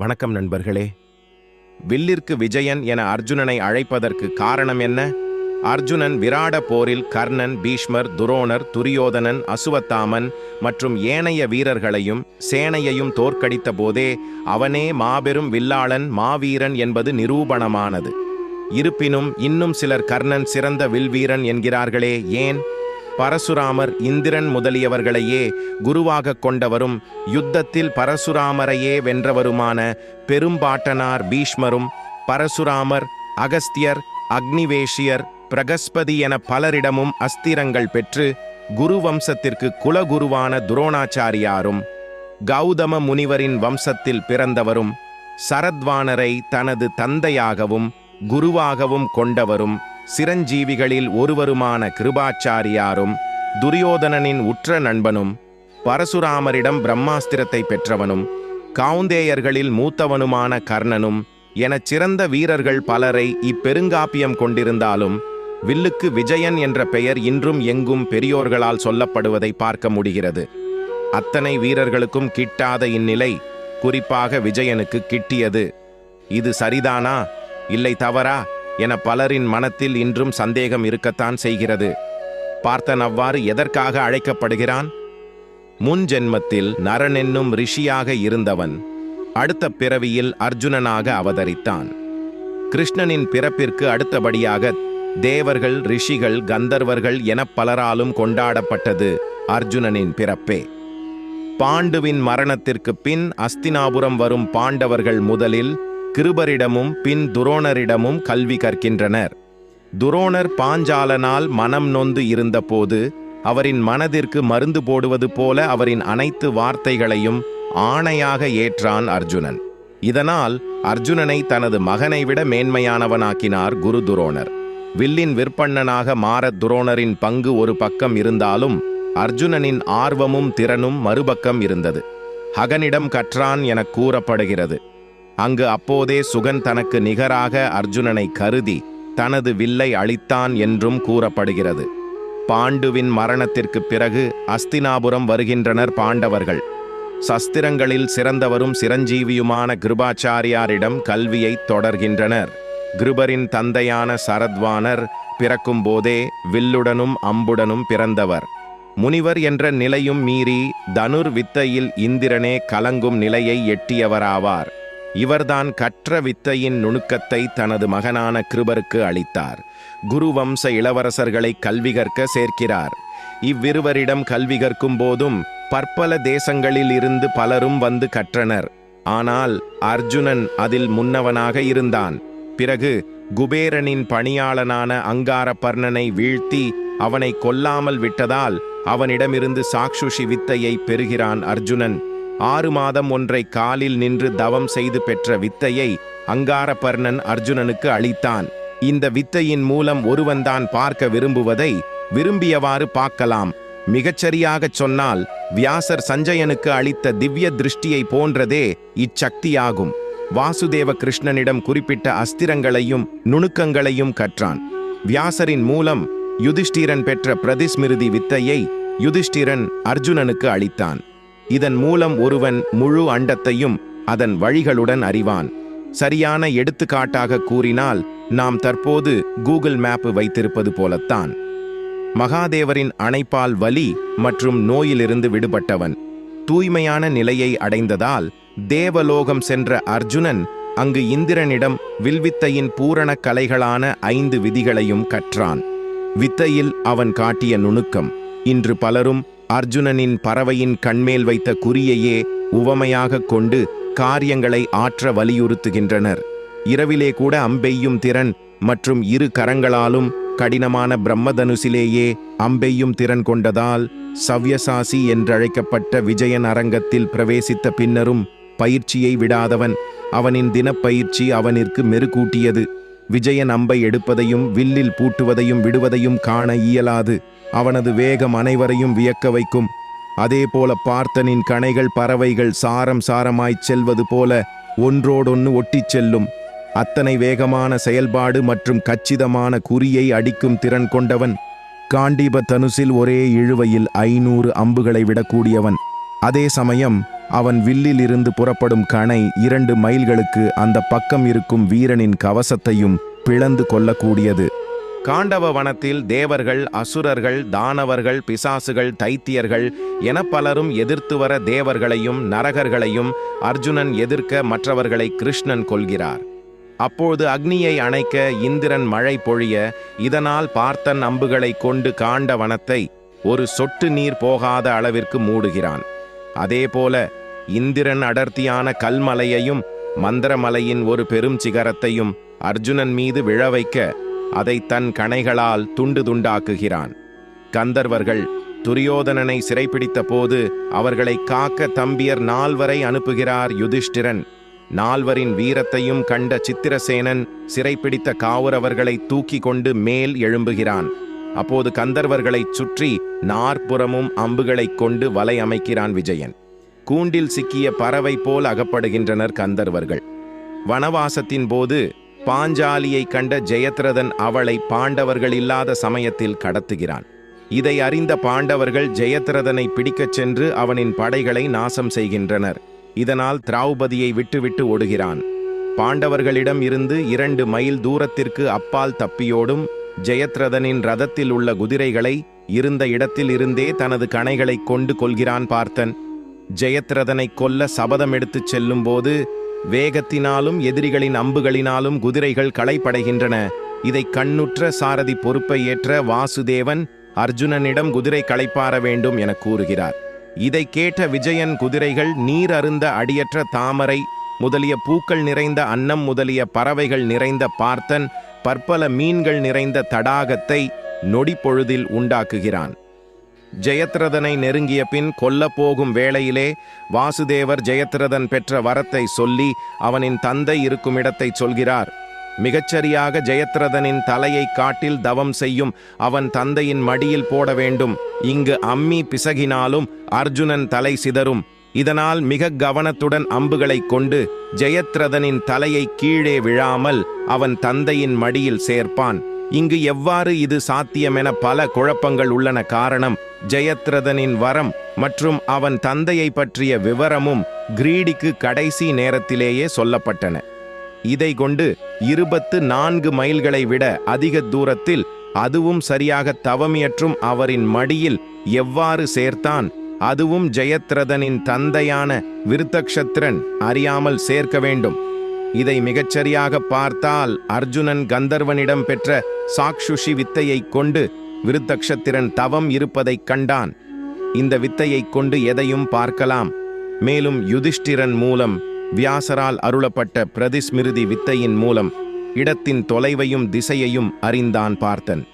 வணக்கம் நண்பர்களே. வில்லிற்கு விஜயன் என அர்ஜுனனை அழைப்பதற்கு காரணம் என்ன? அர்ஜுனன் விராட போரில் கர்ணன் பீஷ்மர் துரோணர் துரியோதனன் அசுவத்தாமன் மற்றும் ஏனைய வீரர்களையும் சேனையையும் தோற்கடித்த போதே அவனே மாபெரும் வில்லாளன் மாவீரன் என்பது நிரூபணமானது. இருப்பினும் இன்னும் சிலர் கர்ணன் சிறந்த வில்வீரன் என்கிறார்களே ஏன்? பரசுராமர் இந்திரன் முதலியவர்களையே குருவாகக் கொண்டவரும் யுத்தத்தில் பரசுராமரையே வென்றவருமான பெரும்பாட்டனார் பீஷ்மரும் பரசுராமர் அகஸ்தியர் அக்னிவேஷியர் பிரகஸ்பதி என பலரிடமும் அஸ்திரங்கள் பெற்று குரு வம்சத்திற்கு குலகுருவான துரோணாச்சாரியாரும் கௌதம முனிவரின் வம்சத்தில் பிறந்தவரும் சரத்வானரை தனது தந்தையாகவும் குருவாகவும் கொண்டவரும் சிரஞ்சீவிகளில் ஒருவருமான கிருபாச்சாரியாரும் துரியோதனனின் உற்ற நண்பனும் பரசுராமரிடம் பிரம்மாஸ்திரத்தை பெற்றவனும் காவுந்தேயர்களில் மூத்தவனுமான கர்ணனும் எனச் சிறந்த வீரர்கள் பலரை இப்பெருங்காப்பியம் கொண்டிருந்தாலும் வில்லுக்கு விஜயன் என்ற பெயர் இன்றும் எங்கும் பெரியோர்களால் சொல்லப்படுவதை பார்க்க முடிகிறது. அத்தனை வீரர்களுக்கும் கிட்டாத இந்நிலை குறிப்பாக விஜயனுக்கு கிட்டியது. இது சரிதானா? இல்லை தவறா? என பலரின் மனத்தில் இன்றும் சந்தேகம் இருக்கத்தான் செய்கிறது. பார்த்தன் அவ்வாறு எதற்காக அழைக்கப்படுகிறான்? முன் ஜென்மத்தில் நரனென்னும் ரிஷியாக இருந்தவன் அடுத்த பிறவியில் அர்ஜுனனாக அவதரித்தான். கிருஷ்ணனின் பிறப்பிற்கு அடுத்தபடியாக தேவர்கள் ரிஷிகள் கந்தர்வர்கள் என பலராலும் கொண்டாடப்பட்டது அர்ஜுனனின் பிறப்பே. பாண்டுவின் மரணத்திற்கு பின் அஸ்தினாபுரம் வரும் பாண்டவர்கள் முதலில் கிருபரிடமும் பின் துரோணரிடமும் கல்வி கற்கின்றனர். துரோணர் பாஞ்சாலனால் மனம் நொந்து இருந்தபோது அவரின் மனதிற்கு மருந்து போடுவது போல அவரின் அனைத்து வார்த்தைகளையும் ஆணையாக ஏற்றான் அர்ஜுனன். இதனால் அர்ஜுனனை தனது மகனை விட மேன்மையானவனாக்கினார் குரு துரோணர். வில்லின் விற்பண்ணனாக மாற துரோணரின் பங்கு ஒரு பக்கம் இருந்தாலும் அர்ஜுனனின் ஆர்வமும் திறனும் மறுபக்கம் இருந்தது. ஹகனிடம் கற்றான் என கூறப்படுகிறது. அங்கு அப்போதே சுகன் தனக்கு நிகராக அர்ஜுனனை கருதி தனது வில்லை அளித்தான் என்றும் கூறப்படுகிறது. பாண்டுவின் மரணத்திற்குப் பிறகு அஸ்தினாபுரம் வருகின்றனர் பாண்டவர்கள். சஸ்திரங்களில் சிறந்தவரும் சிரஞ்சீவியுமான கிருபாச்சாரியாரிடம் கல்வியை தொடர்கின்றனர். கிருபரின் தந்தையான சரத்வானர் பிறக்கும்போதே வில்லுடனும் அம்புடனும் பிறந்தவர். முனிவர் என்ற நிலையும் மீறி தனுர் வித்தையில் இந்திரனே கலங்கும் நிலையை எட்டியவராவார். இவர்தான் கற்ற வித்தையின் நுணுக்கத்தை தனது மகனான கிருபருக்கு அளித்தார். குரு வம்ச இளவரசர்களை கல்வி கற்க சேர்க்கிறார். இவ்விருவரிடம் கல்வி கற்கும் போதும் பற்பல தேசங்களில் இருந்து பலரும் வந்து கற்றனர். ஆனால் அர்ஜுனன் அதில் முன்னவனாக இருந்தான். பிறகு குபேரனின் பணியாளனான அங்காரபர்ணனை வீழ்த்தி அவனை கொல்லாமல் விட்டதால் அவனிடமிருந்து சாக்ஷுஷி வித்தையை பெறுகிறான் அர்ஜுனன். ஆறு மாதம் ஒன்றை காலில் நின்று தவம் செய்து பெற்ற வித்தையை அங்காரபர்ணன் அர்ஜுனனுக்கு அளித்தான். இந்த வித்தையின் மூலம் ஒருவன்தான் பார்க்க விரும்புவதை விரும்பியவாறு பார்க்கலாம். மிகச்சரியாகச் சொன்னால் வியாசர் சஞ்சயனுக்கு அளித்த திவ்ய திருஷ்டியை போன்றதே இச்சக்தியாகும். வாசுதேவ கிருஷ்ணனிடம் குறிப்பிட்ட அஸ்திரங்களையும் நுணுக்கங்களையும் கற்றான். வியாசரின் மூலம் யுதிஷ்டிரன் பெற்ற பிரதிஸ்மிருதி வித்தையை யுதிஷ்டிரன் அர்ஜுனனுக்கு அளித்தான். இதன் மூலம் ஒருவன் முழு அண்டத்தையும் அதன் வழிகளுடன் அறிவான். சரியான எடுத்துக்காட்டாக கூறினால் நாம் தற்போது கூகுள் மேப் வைத்திருப்பது போலத்தான். மகாதேவரின் அணைப்பால் வலி மற்றும் நோயிலிருந்து விடுபட்டவன். தூய்மையான நிலையை அடைந்ததால் தேவலோகம் சென்ற அர்ஜுனன் அங்கு இந்திரனிடம் வில்வித்தையின் பூரண கலைகளான ஐந்து விதிகளையும் கற்றான். வித்தையில் அவன் காட்டிய நுணுக்கம் இன்று பலரும் அர்ஜுனனின் பறவையின் கண்மேல் வைத்த குறியையே உவமையாகக் கொண்டு காரியங்களை ஆற்ற வலியுறுத்துகின்றனர். இரவிலே கூட அம்பெய்யும் திறன் மற்றும் இரு கரங்களாலும் கடினமான பிரம்மதனுசிலேயே அம்பெய்யும் திறன் கொண்டதால் சவ்யசாசி என்றழைக்கப்பட்ட விஜயன் அரங்கத்தில் பிரவேசித்த பின்னரும் பயிற்சியை விடாதவன். அவனின் தினப்பயிற்சி அவனிற்கு மெருகூட்டியது. விஜயன் அம்பை எடுப்பதையும் வில்லில் பூட்டுவதையும் விடுவதையும் காண இயலாது. அவனது வேகம் அனைவரையும் வியக்க வைக்கும். அதேபோல பார்த்தனின் கணைகள் பறவைகள் சாரம் சாரமாய்ச் செல்வது போல ஒன்றோடொன்று ஒட்டிச் செல்லும். அத்தனை வேகமான செயல்பாடு மற்றும் கச்சிதமான குறியை அடிக்கும் திறன் கொண்டவன். காண்டீப தனுசில் ஒரே இழுவையில் ஐநூறு அம்புகளை விடக்கூடியவன். அதே சமயம் அவன் வில்லில் இருந்து புறப்படும் கணை இரண்டு மைல்களுக்கு அந்த பக்கம் இருக்கும் வீரனின் கவசத்தையும் பிளந்து கொள்ளக்கூடியது. காண்டவ வனத்தில் தேவர்கள் அசுரர்கள் தானவர்கள் பிசாசுகள் தைத்தியர்கள் என பலரும் எதிர்த்து வர தேவர்களையும் நரகர்களையும் அர்ஜுனன் எதிர்க்க மற்றவர்களை கிருஷ்ணன் கொள்கிறார் அப்போது அக்னியை அணைக்க இந்திரன் மழை பொழிய இதனால் பார்த்தன் அம்புகளை கொண்டு காண்ட வனத்தை ஒரு சொட்டு நீர் போகாத அளவிற்கு மூடுகிறான். அதேபோல இந்திரன் அடர்த்தியான கல்மலையையும் மந்திரமலையின் ஒரு பெரும் சிகரத்தையும் அர்ஜுனன் மீது விழ வைக்க அதை தன் கணைகளால் துண்டு துண்டாக்குகிறான். கந்தர்வர்கள் துரியோதனனை சிறைப்பிடித்த போது அவர்களை காக்க தம்பியர் நால்வரை அனுப்புகிறார் யுதிஷ்டிரன். நால்வரின் வீரத்தையும் கண்ட சித்திரசேனன் சிறைப்பிடித்த காவுரவர்களை தூக்கி கொண்டு மேல் எழும்புகிறான். அப்போது கந்தர்வர்களைச் சுற்றி நாற்புறமும் அம்புகளைக் கொண்டு வலை அமைக்கிறான் விஜயன். கூண்டில் சிக்கிய பறவை போல் அகப்படுகின்றனர் கந்தர்வர்கள். வனவாசத்தின் போது பாஞ்சாலியை கண்ட ஜெயத்ரதன் அவளை பாண்டவர்கள் இல்லாத சமயத்தில் கடத்துகிறான். இதை அறிந்த பாண்டவர்கள் ஜெயத்ரதனை பிடிக்கச் சென்று அவனின் படைகளை நாசம் செய்கின்றனர். இதனால் திரௌபதியை விட்டுவிட்டு ஓடுகிறான். பாண்டவர்களிடம் இருந்து இரண்டு மைல் தூரத்திற்கு அப்பால் தப்பியோடும் ஜெயத்ரதனின் ரதத்தில் உள்ள குதிரைகளை இருந்த இடத்தில் இருந்தே தனது கணைகளைக் கொண்டு கொள்கிறான் பார்த்தன். ஜெயத்ரதனை கொல்ல சபதம் எடுத்துச் செல்லும்போது வேகத்தினாலும் எதிரிகளின் அம்புகளினாலும் குதிரைகள் களைப்படைகின்றன. இதை கண்ணுற்ற சாரதி பொறுப்பை ஏற்ற வாசுதேவன் அர்ஜுனனிடம் குதிரை களைப்பார வேண்டும் என கூறுகிறார். இதை கேட்ட விஜயன் குதிரைகள் நீர் அருந்த அடியற்ற தாமரை முதலிய பூக்கள் நிறைந்த அன்னம் முதலிய பறவைகள் நிறைந்த பார்த்தன் பற்பல மீன்கள் நிறைந்த தடாகத்தை நொடி பொழுதில் உண்டாக்குகிறான். ஜெயத்ரதனை நெருங்கிய பின் கொல்லப்போகும் வேளையிலே வாசுதேவர் ஜெயத்ரதன் பெற்ற வரத்தை சொல்லி அவனின் தந்தை இருக்கும் இடத்தை சொல்கிறார். மிகச்சரியாக ஜெயத்ரதனின் தலையை காட்டில் தவம் செய்யும் அவன் தந்தையின் மடியில் போட வேண்டும். இங்கு அம்மி பிசகினாலும் அர்ஜுனன் தலை சிதறும். இதனால் மிக கவனத்துடன் அம்புகளைக் கொண்டு ஜெயத்ரதனின் தலையை கீழே விழாமல் அவன் தந்தையின் மடியில் சேர்ப்பான். இங்கு எவ்வாறு இது சாத்தியமென பல குழப்பங்கள் உள்ளன காரணம். ஜெயத்ரதனின் வரம் மற்றும் அவன் தந்தையை பற்றிய விவரமும் கிரீடிக்கு கடைசி நேரத்திலேயே சொல்லப்பட்டன. இதை கொண்டு இருபத்து நான்கு மைல்களை விட அதிக தூரத்தில் அதுவும் சரியாக தவமியற்றும் அவரின் மடியில் எவ்வாறு சேர்த்தான் அதுவும் ஜெயத்ரதனின் தந்தையான விருத்தக்ஷத்ரன் அறியாமல் சேர்க்க வேண்டும். இதை மிகச்சரியாக பார்த்தால் அர்ஜுனன் கந்தர்வனிடம் பெற்ற சாக்ஷுஷி வித்தையைக் கொண்டு விருத்தக்ஷத்திரன் தவம் இருப்பதைக் கண்டான். இந்த வித்தையைக் கொண்டு எதையும் பார்க்கலாம். மேலும் யுதிஷ்டிரன் மூலம் வியாசரால் அருளப்பட்ட பிரதிஸ்மிருதி வித்தையின் மூலம் இடத்தின் தொலைவையும் திசையையும் அறிந்தான் பார்த்தன்.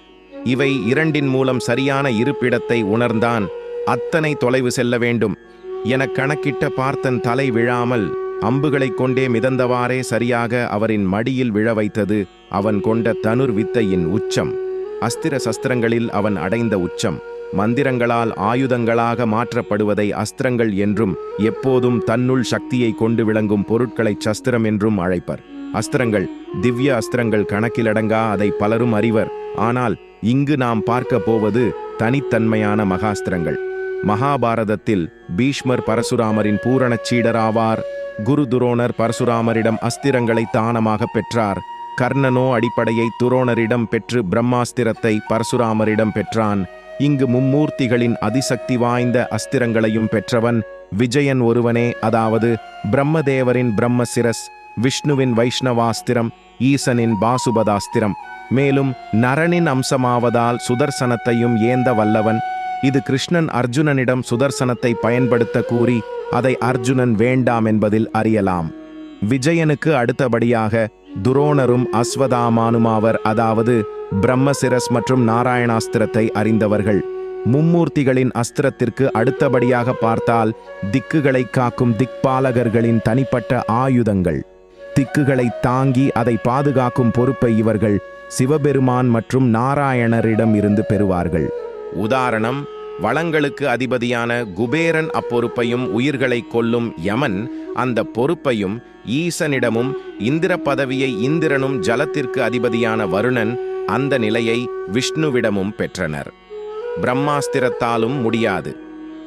இவை இரண்டின் மூலம் சரியான இருப்பிடத்தை உணர்ந்தான். அத்தனை தொலைவு செல்ல வேண்டும். என கணக்கிட்ட பார்த்தன் தலை விழாமல் அம்புகளைக் கொண்டே மிதந்தவாறே சரியாக அவரின் மடியில் விழ வைத்தது அவன் கொண்ட தனுர் வித்தையின் உச்சம். அஸ்திர சஸ்திரங்களில் அவன் அடைந்த உச்சம். மந்திரங்களால் ஆயுதங்களாக மாற்றப்படுவதை அஸ்திரங்கள் என்றும் எப்போதும் தன்னுள் சக்தியை கொண்டு விளங்கும் பொருட்களை சஸ்திரம் என்றும் அழைப்பர். அஸ்திரங்கள் திவ்ய அஸ்திரங்கள் கணக்கிலடங்கா அதை பலரும் அறிவர். ஆனால் இங்கு நாம் பார்க்க போவது தனித்தன்மையான மகாஸ்திரங்கள். மகாபாரதத்தில் பீஷ்மர் பரசுராமரின் பூரணச் சீடராவார். குரு துரோணர் பரசுராமரிடம் அஸ்திரங்களை தானமாக பெற்றார். கர்ணனோ அடிப்படையை துரோணரிடம் பெற்று பிரம்மாஸ்திரத்தை பரசுராமரிடம் பெற்றான். இங்கு மும்மூர்த்திகளின் அதிசக்தி வாய்ந்த அஸ்திரங்களையும் பெற்றவன் விஜயன் ஒருவனே அதாவது பிரம்மதேவரின் பிரம்மசிரஸ் விஷ்ணுவின் வைஷ்ணவாஸ்திரம் ஈசனின் பாசுபதாஸ்திரம் மேலும் நரனின் அம்சமாவதால் சுதர்சனத்தையும் ஏந்த வல்லவன். இது கிருஷ்ணன் அர்ஜுனனிடம் சுதர்சனத்தை பயன்படுத்த கூறி அதை அர்ஜுனன் வேண்டாம் என்பதில் அறியலாம். விஜயனுக்கு அடுத்தபடியாக துரோணரும் அஸ்வதாமானுமாவர் அதாவது பிரம்மசிரஸ் மற்றும் நாராயணாஸ்திரத்தை அறிந்தவர்கள். மும்மூர்த்திகளின் அஸ்திரத்திற்கு அடுத்தபடியாக பார்த்தால் திக்குகளை காக்கும் திக்பாலகர்களின் தனிப்பட்ட ஆயுதங்கள். திக்குகளை தாங்கி அதை பாதுகாக்கும் பொறுப்பை இவர்கள் சிவபெருமான் மற்றும் நாராயணரிடம் இருந்து பெறுவார்கள். உதாரணம் வளங்களுக்கு அதிபதியான குபேரன் அப்பொறுப்பையும் உயிர்களை கொல்லும் யமன் அந்த பொறுப்பையும் ஈசனிடமும் இந்திர பதவியை இந்திரனும் ஜலத்திற்கு அதிபதியான வருணன் அந்த நிலையை விஷ்ணுவிடமும் பெற்றனர். பிரம்மாஸ்திரத்தாலும் முடியாது.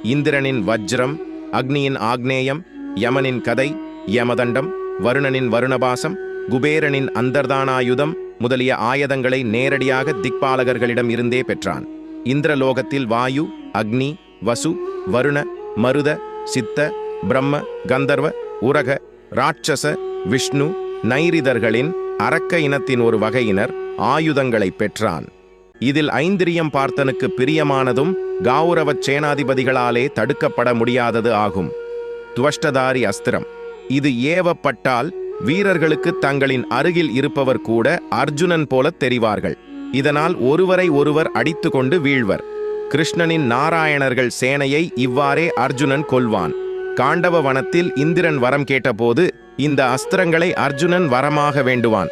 இந்திரனின் வஜ்ரம் அக்னியின் ஆக்னேயம் யமனின் கதை யமதண்டம் வருணனின் வருணபாசம் குபேரனின் அந்தர்தானாயுதம் முதலிய ஆயுதங்களை நேரடியாக திக்பாலகர்களிடம் இருந்தே பெற்றான். இந்திரலோகத்தில் வாயு அக்னி வசு வருண மருத சித்த பிரம்ம கந்தர்வ உரக ராட்சச விஷ்ணு நைரிதர்களின் அரக்க இனத்தின் ஒரு வகையினர் ஆயுதங்களை பெற்றான். இதில் ஐந்திரியம் பார்த்தனுக்கு பிரியமானதும் கௌரவச் சேனாதிபதிகளாலே தடுக்கப்பட முடியாதது ஆகும். துவஷ்டதாரி அஸ்திரம். இது ஏவப்பட்டால் வீரர்களுக்கு தங்களின் அருகில் இருப்பவர் கூட அர்ஜுனன் போலத் தெரிவார்கள். இதனால் ஒருவரை ஒருவர் அடித்து கொண்டு வீழ்வர். கிருஷ்ணனின் நாராயணர்கள் சேனையை இவ்வாறே அர்ஜுனன் கொல்வான். காண்டவ வனத்தில் இந்திரன் வரம் கேட்டபோது இந்த அஸ்திரங்களை அர்ஜுனன் வரமாக வேண்டுவான்.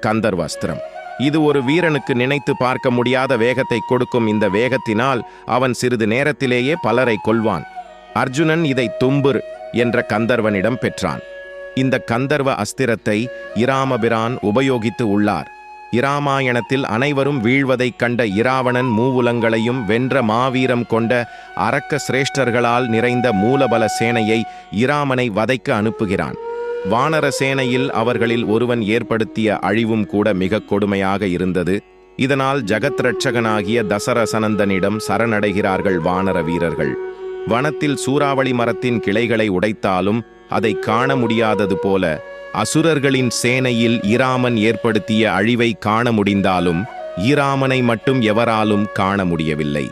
கந்தர்வ அஸ்திரம். இது ஒரு வீரனுக்கு நினைத்து பார்க்க முடியாத வேகத்தை கொடுக்கும் இந்த வேகத்தினால் அவன் சிறிது நேரத்திலேயே பலரை கொல்வான். அர்ஜுனன் இதை தும்புர் என்ற கந்தர்வனிடம் பெற்றான். இந்த கந்தர்வ அஸ்திரத்தை இராமபிரான் உபயோகித்து உள்ளார். இராமாயணத்தில் அனைவரும் வீழ்வதைக் கண்ட இராவணன் மூவுலங்களையும் வென்ற மாவீரம் கொண்ட அரக்க சிரேஷ்டர்களால் நிறைந்த மூலபல சேனையை இராமனை வதைக்க அனுப்புகிறான். வானர சேனையில் அவர்களில் ஒருவன் ஏற்படுத்திய அழிவும் கூட மிக கொடுமையாக இருந்தது. இதனால் ஜகத் ரட்சகனாகிய தசரசனந்தனிடம் சரணடைகிறார்கள் வானர வீரர்கள். வனத்தில் சூறாவளி மரத்தின் கிளைகளை உடைத்தாலும் அதை காண முடியாதது போல அசுரர்களின் சேனையில் இராமன் ஏற்படுத்திய அழிவை காண முடிந்தாலும் ஈராமனை மட்டும் எவராலும் காண முடியவில்லை.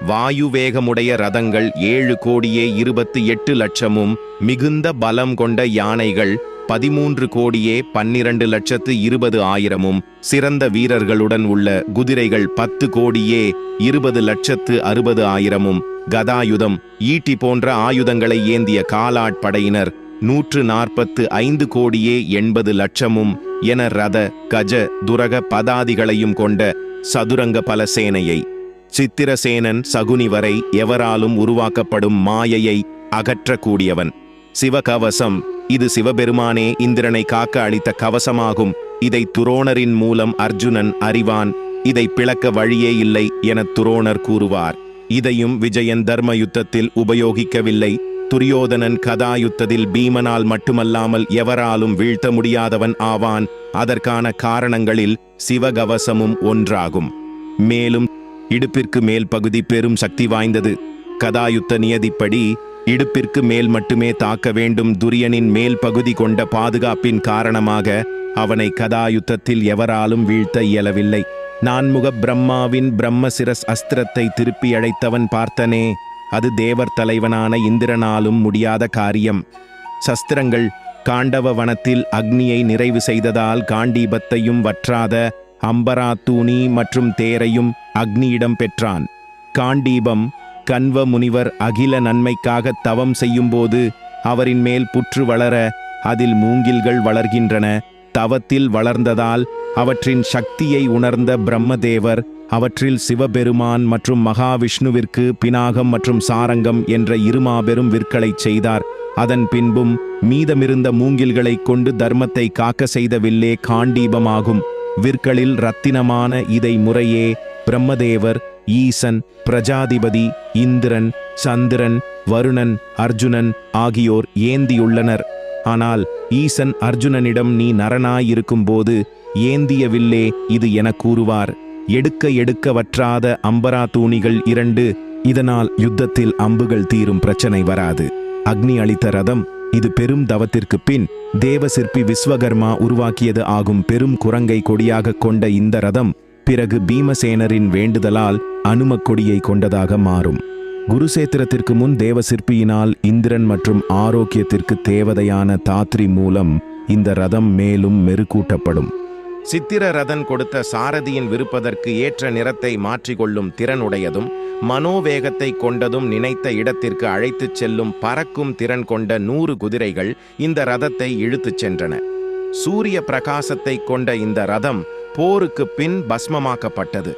வாயு வேகமுடைய ரதங்கள் ஏழு கோடியே இருபத்து எட்டு லட்சமும் மிகுந்த பலம் கொண்ட யானைகள் பதிமூன்று கோடியே பன்னிரண்டு லட்சத்து இருபது ஆயிரமும் சிறந்த வீரர்களுடன் உள்ள குதிரைகள் பத்து கோடியே இருபது லட்சத்து அறுபது ஆயிரமும் கதாயுதம் ஈட்டி போன்ற ஆயுதங்களை ஏந்திய காலாட்படையினர் நூற்று நாற்பத்து ஐந்து கோடியே எண்பது லட்சமும் என ரத கஜ துரக பதாதிகளையும் கொண்ட சதுரங்க பல சேனையை சித்திரசேனன் சகுனி வரை எவராலும் உருவாக்கப்படும் மாயையை அகற்றக்கூடியவன். சிவகவசம் இது சிவபெருமானே இந்திரனை காக்க அளித்த கவசமாகும். இதை துரோணரின் மூலம் அர்ஜுனன் அறிவான். இதை பிளக்க வழியே இல்லை என துரோணர் கூறுவார். இதையும் விஜயன் தர்ம யுத்தத்தில் உபயோகிக்கவில்லை. துரியோதனன் கதாயுத்தத்தில் பீமனால் மட்டுமல்லாமல் எவராலும் வீழ்த்த முடியாதவன் ஆவான். அதற்கான காரணங்களில் சிவகவசமும் ஒன்றாகும். மேலும் இடுப்பிற்கு மேல் பகுதி பெரும் சக்தி வாய்ந்தது. கதாயுத்த நியதிப்படி இடுப்பிற்கு மேல் மட்டுமே தாக்க வேண்டும் துரியனின் மேல் பகுதி கொண்ட பாதுகாப்பின் காரணமாக அவனை கதாயுத்தத்தில் எவராலும் வீழ்த்த இயலவில்லை. நான்முக பிரம்மாவின் பிரம்மசிரஸ் அஸ்திரத்தை திருப்பி அழைத்தவன் பார்த்தனே. அது தேவர் தலைவனான இந்திரனாலும் முடியாத காரியம். சஸ்திரங்கள் காண்டவ வனத்தில் அக்னியை நிறைவு செய்ததால் காண்டீபத்தையும் வற்றாத அம்பராத்தூணி மற்றும் தேரையும் அக்னியிடம் பெற்றான். காண்டீபம் கன்வ முனிவர் அகில நன்மைக்காக தவம் செய்யும்போது அவரின் மேல் புற்று வளர அதில் மூங்கில்கள் வளர்கின்றன. தவத்தில் வளர்ந்ததால் அவற்றின் சக்தியை உணர்ந்த பிரம்மதேவர் அவற்றில் சிவபெருமான் மற்றும் மகாவிஷ்ணுவிற்கு பினாகம் மற்றும் சாரங்கம் என்ற இருமாபெரும் விற்களைச் செய்தார். அதன் பின்பும் மீதமிருந்த மூங்கில்களைக் கொண்டு தர்மத்தை காக்க செய்த வில்லே காண்டீபமாகும். விற்களில் ரத்தினமான இதை முறையே பிரம்மதேவர் ஈசன் பிரஜாதிபதி இந்திரன் சந்திரன் வருணன் அர்ஜுனன் ஆகியோர் ஏந்தியுள்ளனர். ஆனால் ஈசன் அர்ஜுனனிடம் நீ நரனாயிருக்கும்போது ஏந்திய வில்லே இது என கூறுவார். எடுக்க எடுக்க வற்றாத அம்பரா தூணிகள் இரண்டு. இதனால் யுத்தத்தில் அம்புகள் தீரும் பிரச்சனை வராது. அக்னி அளித்த ரதம் இது பெரும் தவத்திற்குப் பின் தேவ சிற்பி விஸ்வகர்மா உருவாக்கியது ஆகும். பெரும் குரங்கை கொடியாக கொண்ட இந்த ரதம் பிறகு பீமசேனரின் வேண்டுதலால் அனுமக் கொடியை கொண்டதாக மாறும். குருசேத்திரத்திற்கு முன் தேவ சிற்பியினால் இந்திரன் மற்றும் ஆரோக்கியத்திற்கு தேவதையான தாத்ரி மூலம் இந்த ரதம் மேலும் மெருகூட்டப்படும். சித்திர ரதன் கொடுத்த சாரதியின் விருப்பதற்கு ஏற்ற நிறத்தை மாற்றிக்கொள்ளும் திறனுடையதும் மனோவேகத்தை கொண்டதும் நினைத்த இடத்திற்கு அழைத்துச் செல்லும் பறக்கும் திறன் கொண்ட நூறு குதிரைகள் இந்த ரதத்தை இழுத்துச் சென்றன. சூரிய பிரகாசத்தை கொண்ட இந்த ரதம் போருக்கு பின் பஸ்மமாக்கப்பட்டது.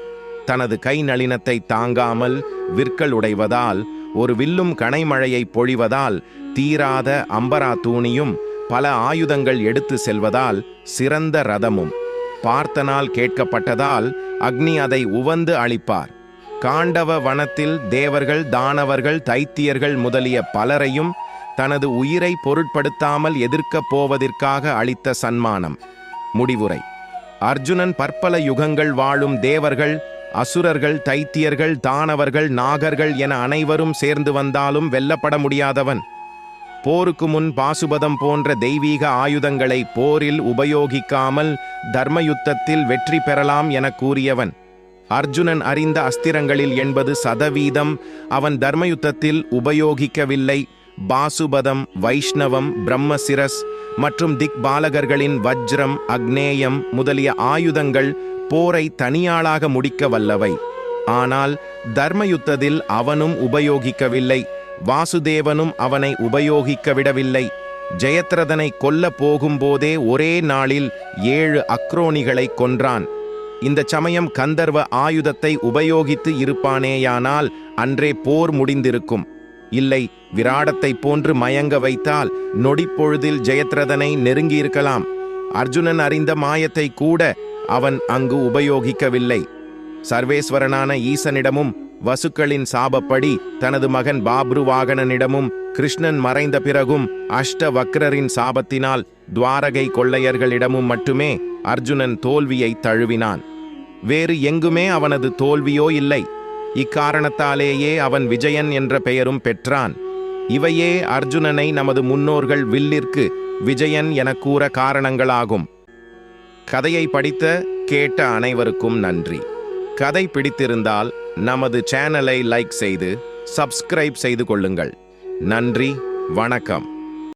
தனது கை நளினத்தை தாங்காமல் விற்கள் உடைவதால் ஒரு வில்லும் கனைமழையை பொழிவதால் தீராத அம்பரா தூணியும் பல ஆயுதங்கள் எடுத்து செல்வதால் சிறந்த ரதமும். பார்த்தனால் கேட்கப்பட்டதால் அக்னி அதை உவந்து அளிப்பார் காண்டவ வனத்தில் தேவர்கள் தானவர்கள் தைத்தியர்கள் முதலிய பலரையும் தனது உயிரை பொருட்படுத்தாமல் எதிர்க்கப் போவதற்காக அளித்த சன்மானம். முடிவுரை. அர்ஜுனன் பற்பல யுகங்கள் வாழும் தேவர்கள் அசுரர்கள் தைத்தியர்கள் தானவர்கள் நாகர்கள் என அனைவரும் சேர்ந்து வந்தாலும் வெல்லப்பட முடியாதவன். போருக்கு முன் பாசுபதம் போன்ற தெய்வீக ஆயுதங்களை போரில் உபயோகிக்காமல் தர்மயுத்தத்தில் வெற்றி பெறலாம் என கூறியவன். அர்ஜுனன் அறிந்த அஸ்திரங்களில் எண்பது சதவீதம் அவன் தர்மயுத்தத்தில் உபயோகிக்கவில்லை. பாசுபதம் வைஷ்ணவம் பிரம்மசிரஸ் மற்றும் திக்பாலகர்களின் வஜ்ரம் அக்னேயம் முதலிய ஆயுதங்கள் போரை தனியாளாக முடிக்க வல்லவை. ஆனால் தர்மயுத்தத்தில் அவனும் உபயோகிக்கவில்லை. வாசுதேவனும் அவனை உபயோகிக்க விடவில்லை ஜெயத்ரதனை கொல்ல போகும்போதே ஒரே நாளில் ஏழு அக்ரோனிகளை கொன்றான். இந்த சமயம் கந்தர்வ ஆயுதத்தை உபயோகித்து இருப்பானேயானால் அன்றே போர் முடிந்திருக்கும். இல்லை விராடத்தைப் போன்று மயங்க வைத்தால் நொடிப்பொழுதில் ஜெயத்ரதனை நெருங்கியிருக்கலாம். அர்ஜுனன் அறிந்த மாயத்தை கூட அவன் அங்கு உபயோகிக்கவில்லை. சர்வேஸ்வரனான ஈசனிடமும் வசுக்களின் சாபப்படி தனது மகன் பாப்ருவாகனனிடமும் கிருஷ்ணன் மறைந்த பிறகும் அஷ்ட வக்ரரின் சாபத்தினால் துவாரகை கொள்ளையர்களிடமும் மட்டுமே அர்ஜுனன் தோல்வியை தழுவினான். வேறு எங்குமே அவனது தோல்வியோ இல்லை. இக்காரணத்தாலேயே அவன் விஜயன் என்ற பெயரும் பெற்றான். இவையே அர்ஜுனனை நமது முன்னோர்கள் வில்லிற்கு விஜயன் என கூற காரணங்களாகும். கதையை படித்த கேட்ட அனைவருக்கும் நன்றி. கதை பிடித்திருந்தால் நமது சேனலை லைக் செய்து சப்ஸ்கிரைப் செய்து கொள்ளுங்கள். நன்றி வணக்கம்.